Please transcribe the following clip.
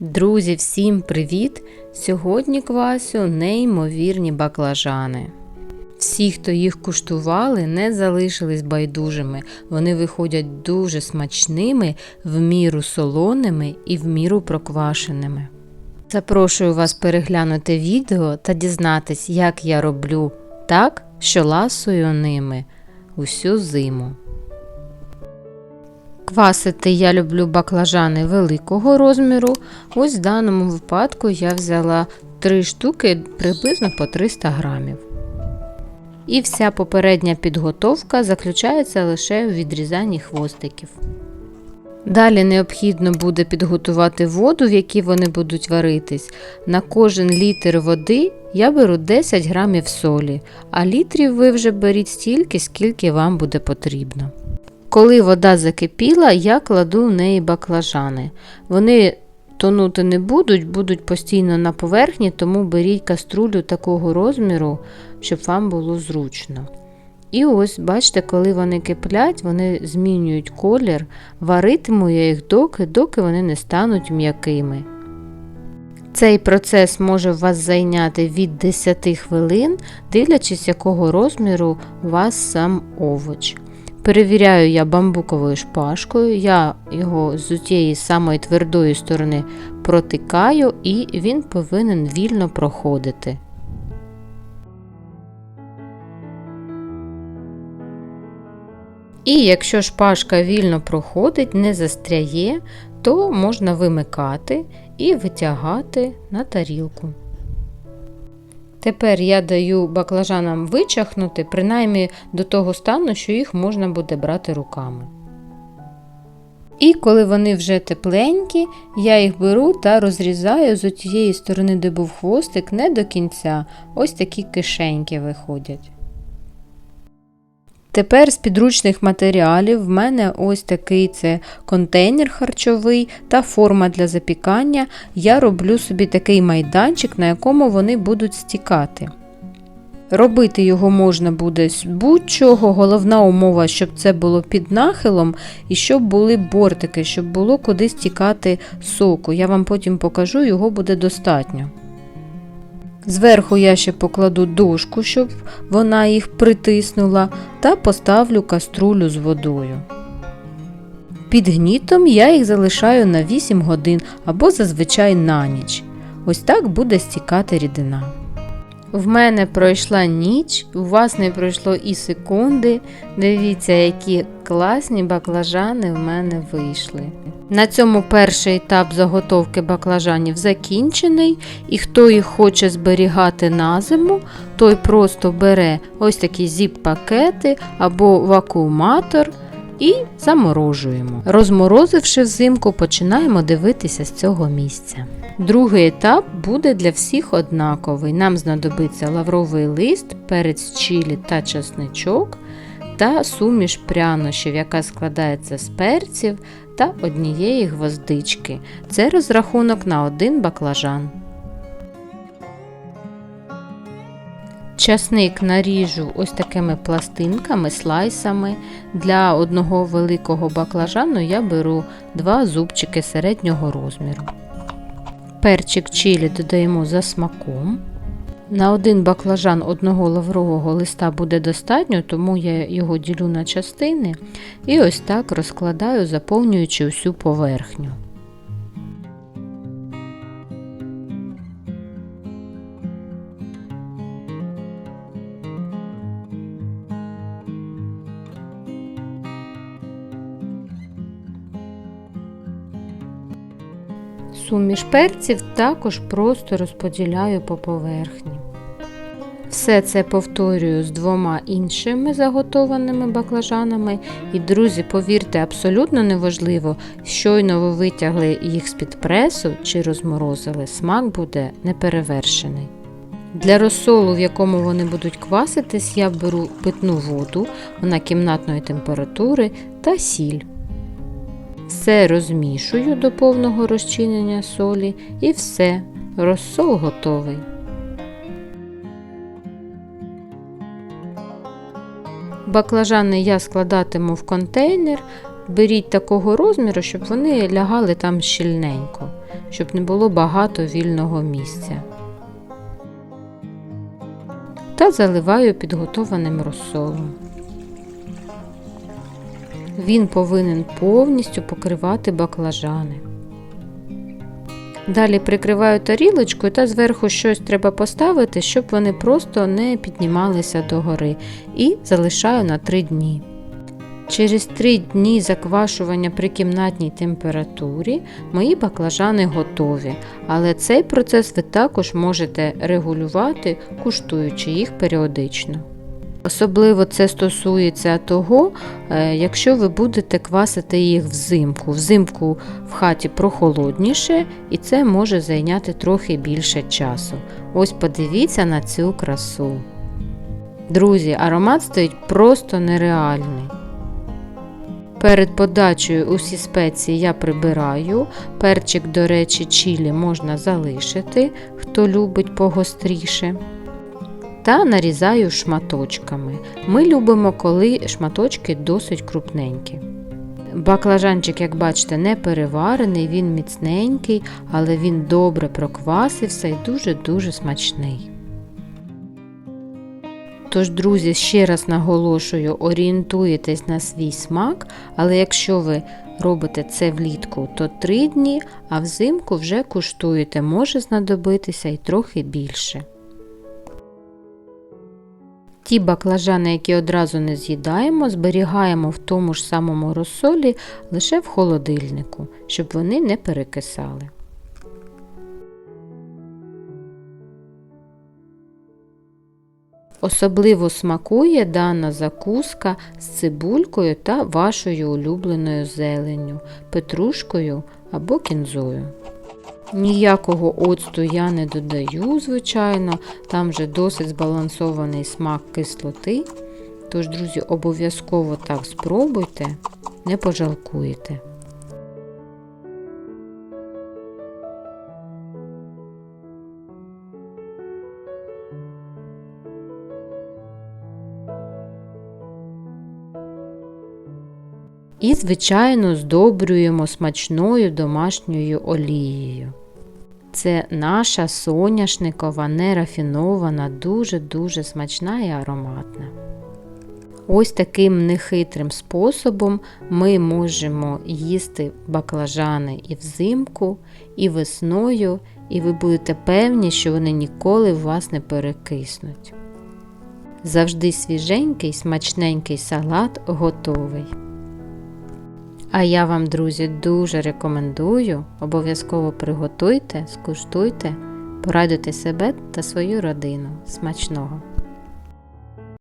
Друзі, всім привіт! Сьогодні квасю неймовірні баклажани. Всі, хто їх куштували, не залишились байдужими. Вони виходять дуже смачними, в міру солоними і в міру проквашеними. Запрошую вас переглянути відео та дізнатись, як я роблю так, що ласую ними усю зиму. Квасити я люблю баклажани великого розміру. Ось в даному випадку я взяла 3 штуки приблизно по 300 грамів. І вся попередня підготовка заключається лише в відрізанні хвостиків. Далі необхідно буде підготувати воду, в якій вони будуть варитись. На кожен літр води я беру 10 грамів солі, а літрів ви вже беріть стільки, скільки вам буде потрібно. Коли вода закипіла, я кладу в неї баклажани. Вони тонути не будуть, будуть постійно на поверхні, тому беріть каструлю такого розміру, щоб вам було зручно. І ось, бачите, коли вони киплять, вони змінюють колір, варитиму я їх доки, доки вони не стануть м'якими. Цей процес може вас зайняти від 10 хвилин, дивлячись, якого розміру у вас сам овоч. Перевіряю я бамбуковою шпажкою, я його з тієї самої твердої сторони протикаю і він повинен вільно проходити. І якщо шпажка вільно проходить, не застряє, то можна вимикати і витягати на тарілку. Тепер я даю баклажанам вичахнути, принаймні до того стану, що їх можна буде брати руками. І коли вони вже тепленькі, я їх беру та розрізаю з тієї сторони, де був хвостик, не до кінця, ось такі кишеньки виходять. Тепер з підручних матеріалів в мене ось такий це контейнер харчовий та форма для запікання. Я роблю собі такий майданчик, на якому вони будуть стікати. Робити його можна буде з будь-чого. Головна умова, щоб це було під нахилом і щоб були бортики, щоб було куди стікати соку. Я вам потім покажу, його буде достатньо. Зверху я ще покладу дошку, щоб вона їх притиснула, та поставлю каструлю з водою. Під гнітом я їх залишаю на 8 годин або зазвичай на ніч. Ось так буде стікати рідина. В мене пройшла ніч, у вас не пройшло і секунди. Дивіться, які класні баклажани в мене вийшли. На цьому перший етап заготовки баклажанів закінчений, і хто їх хоче зберігати на зиму, той просто бере ось такі зіп-пакети або вакууматор і заморожуємо. Розморозивши взимку, починаємо дивитися з цього місця. Другий етап буде для всіх однаковий. Нам знадобиться лавровий лист, перець чилі та часничок та суміш прянощів, яка складається з перців та однієї гвоздички. Це розрахунок на один баклажан. Часник наріжу ось такими пластинками, слайсами. Для одного великого баклажану я беру два зубчики середнього розміру. Перчик чилі додаємо за смаком. На один баклажан одного лаврового листа буде достатньо, тому я його ділю на частини і ось так розкладаю, заповнюючи всю поверхню. Суміш перців також просто розподіляю по поверхні. Все це повторюю з двома іншими заготованими баклажанами. І, друзі, повірте, абсолютно неважливо, щойно ви витягли їх з-під пресу чи розморозили, смак буде неперевершений. Для розсолу, в якому вони будуть кваситись, я беру питну воду, вона кімнатної температури та сіль. Все розмішую до повного розчинення солі і все, розсол готовий. Баклажани я складатиму в контейнер. Беріть такого розміру, щоб вони лягали там щільненько. щоб не було багато вільного місця. Та заливаю підготованим розсолом. Він повинен повністю покривати баклажани. Далі прикриваю тарілочкою та зверху щось треба поставити, щоб вони просто не піднімалися догори, і залишаю на 3 дні. Через 3 дні заквашування при кімнатній температурі мої баклажани готові, але цей процес ви також можете регулювати, куштуючи їх періодично. Особливо це стосується того, е, якщо ви будете квасити їх взимку. Взимку в хаті прохолодніше, і це може зайняти трохи більше часу. Ось подивіться на цю красу. Друзі, аромат стоїть просто нереальний. Перед подачею усі спеції я прибираю. Перчик, до речі, чілі можна залишити, хто любить погостріше та нарізаю шматочками. Ми любимо, коли шматочки досить крупненькі. Баклажанчик, як бачите, не переварений, він міцненький, але він добре проквасився і дуже-дуже смачний. Тож, друзі, ще раз наголошую, орієнтуєтесь на свій смак, але якщо ви робите це влітку, то 3 дні, а взимку вже куштуєте, може знадобитися і трохи більше. Ті баклажани, які одразу не з'їдаємо, зберігаємо в тому ж самому розсолі лише в холодильнику, щоб вони не перекисали. Особливо смакує дана закуска з цибулькою та вашою улюбленою зеленню, петрушкою або кінзою. Ніякого оцту я не додаю, звичайно, там вже досить збалансований смак кислоти. Тож, друзі, обов'язково так спробуйте, не пожалкуєте. І, звичайно, здобрюємо смачною домашньою олією. Це наша соняшникова, нерафінована, дуже-дуже смачна і ароматна. Ось таким нехитрим способом ми можемо їсти баклажани і взимку, і весною, і ви будете певні, що вони ніколи в вас не перекиснуть. Завжди свіженький, смачненький салат готовий. А я вам, друзі, дуже рекомендую. Обов'язково приготуйте, скуштуйте, порадуйте себе та свою родину. Смачного!